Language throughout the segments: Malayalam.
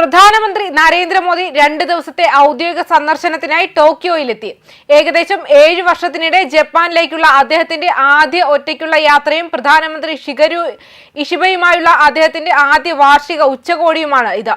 പ്രധാനമന്ത്രി നരേന്ദ്രമോദി രണ്ട് ദിവസത്തെ ഔദ്യോഗിക സന്ദർശനത്തിനായി ടോക്കിയോയിലെത്തി. ഏകദേശം ഏഴ് വർഷത്തിനിടെ ജപ്പാനിലേക്കുള്ള അദ്ദേഹത്തിന്റെ ആദ്യ ഒറ്റയ്ക്കുള്ള യാത്രയും പ്രധാനമന്ത്രി ഷിഗരു ഇഷിബയുമായുള്ള അദ്ദേഹത്തിന്റെ ആദ്യ വാർഷിക ഉച്ചകോടിയുമാണ് ഇത്.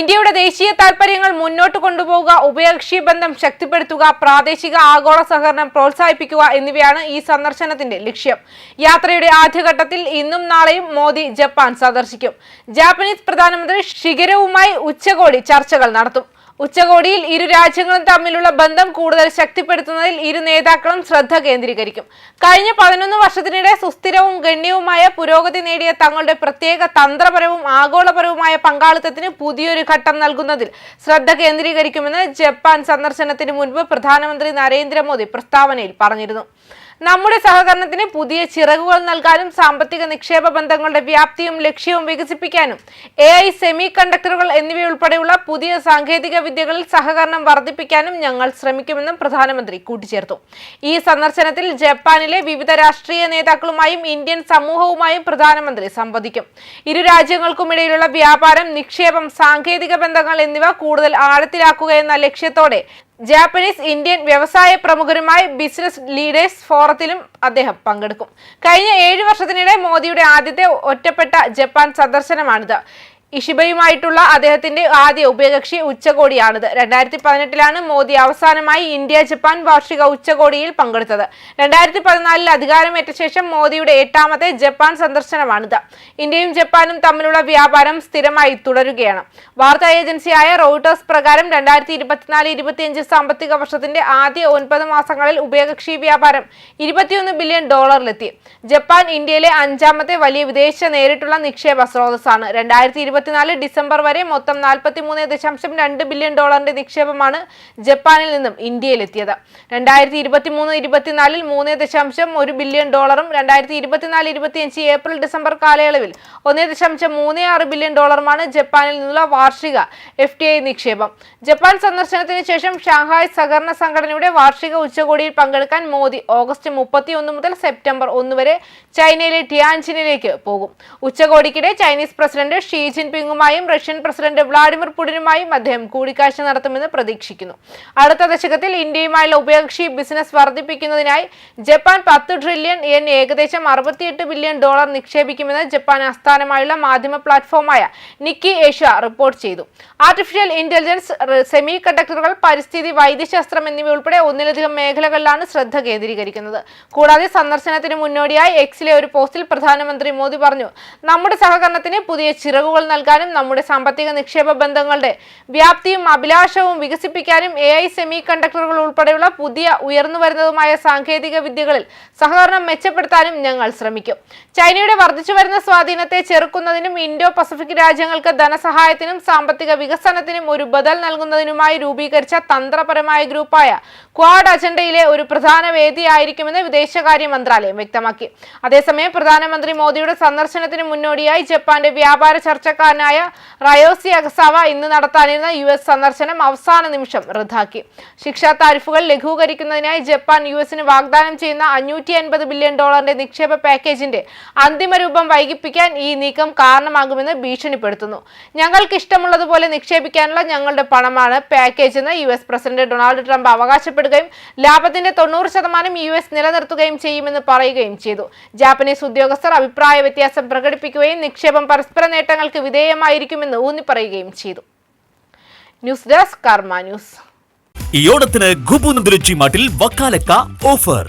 ഇന്ത്യയുടെ ദേശീയ താൽപര്യങ്ങൾ മുന്നോട്ട് കൊണ്ടുപോകുക ഉഭയകക്ഷി ബന്ധം ശക്തിപ്പെടുത്തുക പ്രാദേശിക ആഗോള സഹകരണം പ്രോത്സാഹിപ്പിക്കുക എന്നിവയാണ് ഈ സന്ദർശനത്തിന്റെ ലക്ഷ്യം. യാത്രയുടെ ആദ്യഘട്ടത്തിൽ ഇന്നും നാളെയും മോദി ജപ്പാൻ സന്ദർശിക്കും. ജാപ്പനീസ് പ്രധാനമന്ത്രി ഷിഗരവുമായി ഉച്ചകോടി ചർച്ചകൾ നടത്തും. ഉച്ചകോടിയിൽ ഇരു രാജ്യങ്ങളും തമ്മിലുള്ള ബന്ധം കൂടുതൽ ശക്തിപ്പെടുത്തുന്നതിൽ ഇരു നേതാക്കളും ശ്രദ്ധ കേന്ദ്രീകരിക്കും. കഴിഞ്ഞ പതിനൊന്ന് വർഷത്തിനിടെ സുസ്ഥിരവും ഗണ്യവുമായ പുരോഗതി നേടിയ തങ്ങളുടെ പ്രത്യേക തന്ത്രപരവും ആഗോളപരവുമായ പങ്കാളിത്തത്തിന് പുതിയൊരു ഘട്ടം നൽകുന്നതിൽ ശ്രദ്ധ കേന്ദ്രീകരിക്കുമെന്ന് ജപ്പാൻ സന്ദർശനത്തിന് മുൻപ് പ്രധാനമന്ത്രി നരേന്ദ്രമോദി പ്രസ്താവനയിൽ പറഞ്ഞിരുന്നു. നമ്മുടെ സഹകരണത്തിന് പുതിയ ചിറകുകൾ നൽകാനും സാമ്പത്തിക നിക്ഷേപ ബന്ധങ്ങളുടെ വ്യാപ്തിയും ലക്ഷ്യവും വികസിപ്പിക്കാനും എ ഐ സെമി കണ്ടക്ടറുകൾ എന്നിവയുൾപ്പെടെയുള്ള പുതിയ സാങ്കേതിക വിദ്യകളിൽ സഹകരണം വർദ്ധിപ്പിക്കാനും ഞങ്ങൾ ശ്രമിക്കുമെന്നും പ്രധാനമന്ത്രി കൂട്ടിച്ചേർത്തു. ഈ സന്ദർശനത്തിൽ ജപ്പാനിലെ വിവിധ രാഷ്ട്രീയ നേതാക്കളുമായും ഇന്ത്യൻ സമൂഹവുമായും പ്രധാനമന്ത്രി സംവദിക്കും. ഇരു രാജ്യങ്ങൾക്കുമിടയിലുള്ള വ്യാപാരം നിക്ഷേപം സാങ്കേതിക ബന്ധങ്ങൾ എന്നിവ കൂടുതൽ ആഴത്തിലാക്കുക എന്ന ലക്ഷ്യത്തോടെ ജാപ്പനീസ് ഇന്ത്യൻ വ്യവസായ പ്രമുഖരുമായി ബിസിനസ് ലീഡേഴ്സ് ഫോറത്തിലും അദ്ദേഹം പങ്കെടുക്കും. കഴിഞ്ഞ ഏഴു വർഷത്തിനിടെ മോദിയുടെ ആദ്യത്തെ ഒറ്റപ്പെട്ട ജപ്പാൻ സന്ദർശനമാണിത്. ഇഷിബയുമായിട്ടുള്ള അദ്ദേഹത്തിന്റെ ആദ്യ ഉഭയകക്ഷി ഉച്ചകോടിയാണിത്. രണ്ടായിരത്തി പതിനെട്ടിലാണ് മോദി അവസാനമായി ഇന്ത്യ ജപ്പാൻ വാർഷിക ഉച്ചകോടിയിൽ പങ്കെടുത്തത്. രണ്ടായിരത്തി പതിനാലിൽ അധികാരമേറ്റ ശേഷം മോദിയുടെ എട്ടാമത്തെ ജപ്പാൻ സന്ദർശനമാണിത്. ഇന്ത്യയും ജപ്പാനും തമ്മിലുള്ള വ്യാപാരം സ്ഥിരമായി തുടരുകയാണ്. വാർത്താ ഏജൻസിയായ റോയിട്ടേഴ്സ് പ്രകാരം രണ്ടായിരത്തി ഇരുപത്തിനാല് ഇരുപത്തിയഞ്ച് സാമ്പത്തിക വർഷത്തിന്റെ ആദ്യ ഒൻപത് മാസങ്ങളിൽ ഉഭയകക്ഷി വ്യാപാരം ഇരുപത്തിയൊന്ന് ബില്യൺ ഡോളറിലെത്തി. ജപ്പാൻ ഇന്ത്യയിലെ അഞ്ചാമത്തെ വലിയ വിദേശ നേരിട്ടുള്ള നിക്ഷേപ സ്രോതസ്സാണ്. രണ്ടായിരത്തി ഇരുപത്തിനാല് ഡിസംബർ വരെ മൊത്തം നാൽപ്പത്തി മൂന്ന് ദശാംശം രണ്ട് ബില്യൺ ഡോളറിന്റെ നിക്ഷേപമാണ് ജപ്പാനിൽ നിന്നും ഇന്ത്യയിലെത്തിയത്. രണ്ടായിരത്തി ഇരുപത്തി മൂന്ന് ഇരുപത്തിനാലിൽ മൂന്ന് ദശാംശം ഒരു ബില്യൺ ഡോളറും രണ്ടായിരത്തി ഇരുപത്തിനാല് ഇരുപത്തിയഞ്ച് ഏപ്രിൽ ഡിസംബർ കാലയളവിൽ ഒന്ന് ദശാംശം മൂന്ന് ആറ് ബില്യൺ ഡോളറുമാണ് ജപ്പാനിൽ നിന്നുള്ള വാർഷിക എഫ് ടി ഐ നിക്ഷേപം. ജപ്പാൻ സന്ദർശനത്തിന് ശേഷം ഷാങ്ഹായ് സഹകരണ സംഘടനയുടെ വാർഷിക ഉച്ചകോടിയിൽ പങ്കെടുക്കാൻ മോദി ഓഗസ്റ്റ് മുപ്പത്തി ഒന്ന് മുതൽ സെപ്റ്റംബർ ഒന്ന് വരെ ചൈനയിലെ ടിയാൻജിനിലേക്ക് പോകും. ഉച്ചകോടിക്കിടെ ചൈനീസ് പ്രസിഡന്റ് ഷീ ജിൻപിങ്ങുമായും റഷ്യൻ പ്രസിഡന്റ് വ്ളാഡിമിർ പുടിനുമായും അദ്ദേഹം കൂടിക്കാഴ്ച നടത്തുമെന്ന് പ്രതീക്ഷിക്കുന്നു. അടുത്ത ദശകത്തിൽ ഇന്ത്യയുമായുള്ള ഉഭയകക്ഷി ബിസിനസ് വർദ്ധിപ്പിക്കുന്നതിനായി ജപ്പാൻ പത്ത് ട്രില്യൺ എൻ ഏകദേശം അറുപത്തിയെട്ട് ബില്യൺ ഡോളർ നിക്ഷേപിക്കുമെന്ന് ജപ്പാൻ ആസ്ഥാനമായുള്ള മാധ്യമ പ്ലാറ്റ്ഫോമായ നിക്കി ഏഷ്യ റിപ്പോർട്ട് ചെയ്തു. ആർട്ടിഫിഷ്യൽ ഇന്റലിജൻസ് സെമി കണ്ടക്ടറുകൾ പരിസ്ഥിതി വൈദ്യശാസ്ത്രം എന്നിവ ഉൾപ്പെടെ ഒന്നിലധികം മേഖലകളിലാണ് ശ്രദ്ധ കേന്ദ്രീകരിക്കുന്നത്. കൂടാതെ സന്ദർശനത്തിന് മുന്നോടിയായി എക്സിലെ ഒരു പോസ്റ്റിൽ പ്രധാനമന്ത്രി മോദി പറഞ്ഞു നമ്മുടെ സഹകരണത്തിന് പുതിയ ചിറകുകൾ നൽകാനും നമ്മുടെ സാമ്പത്തിക നിക്ഷേപ ബന്ധങ്ങളുടെ വ്യാപ്തിയും അഭിലാഷവും വികസിപ്പിക്കാനും എ ഐ സെമി കണ്ടക്ടറുകൾ ഉൾപ്പെടെയുള്ള പുതിയ ഉയർന്നു വരുന്നതുമായ സാങ്കേതിക വിദ്യകളിൽ സഹകരണം മെച്ചപ്പെടുത്താനും ഞങ്ങൾ ശ്രമിക്കും. ചൈനയുടെ വർദ്ധിച്ചു വരുന്ന സ്വാധീനത്തെ ചെറുക്കുന്നതിനും ഇൻഡോ പസഫിക് രാജ്യങ്ങൾക്ക് ധനസഹായത്തിനും സാമ്പത്തിക വികസനത്തിനും ഒരു ബദൽ നൽകുന്നതിനുമായി രൂപീകരിച്ച തന്ത്രപരമായ ഗ്രൂപ്പായ ക്വാഡ് അജണ്ടയിലെ ഒരു പ്രധാന വേദിയായിരിക്കുമെന്ന് വിദേശകാര്യ മന്ത്രാലയം വ്യക്തമാക്കി. അതേസമയം പ്രധാനമന്ത്രി മോദിയുടെ സന്ദർശനത്തിന് മുന്നോടിയായി ജപ്പാന്റെ വ്യാപാര ചർച്ചക്കാരനായ റയോസി അഗസാവ ഇന്ന് നടത്താനിരുന്ന യു എസ് സന്ദർശനം അവസാന നിമിഷം റദ്ദാക്കി. ശിക്ഷാ താരിഫുകൾ ലഘൂകരിക്കുന്നതിനായി ജപ്പാൻ യു എസിന് വാഗ്ദാനം ചെയ്യുന്ന അഞ്ഞൂറ്റി അൻപത് ബില്യൺ ഡോളറിന്റെ നിക്ഷേപ പാക്കേജിന്റെ അന്തിമ രൂപം വൈകിപ്പിക്കാൻ ഈ നീക്കം കാരണമാകുമെന്ന് ഭീഷണിപ്പെടുത്തുന്നു. ഞങ്ങൾക്ക് ഇഷ്ടമുള്ളതുപോലെ നിക്ഷേപിക്കാനുള്ള ഞങ്ങളുടെ പണമാണ് പാക്കേജ് എന്ന് U S president Donald Trump അവകാശപ്പെടുകയും ലാഭത്തിന്റെ തൊണ്ണൂറ് ശതമാനം യു എസ് നിലനിർത്തുകയും ചെയ്യുമെന്ന് പറയുകയും ചെയ്തു. ജാപ്പനീസ് ഉദ്യോഗസ്ഥർ അഭിപ്രായ വ്യത്യാസം പ്രകടിപ്പിക്കുകയും നിക്ഷേപം പരസ്പര നേട്ടങ്ങൾക്ക് വിധേയമായിരിക്കുമെന്ന് ഊന്നിപ്പറയുകയും ചെയ്തു. News desk Karma news. ഈ ഓണത്തിന് ഗുബു നന്ദുരുചി മാട്ടിൽ വക്കാലക്ക ഓഫർ.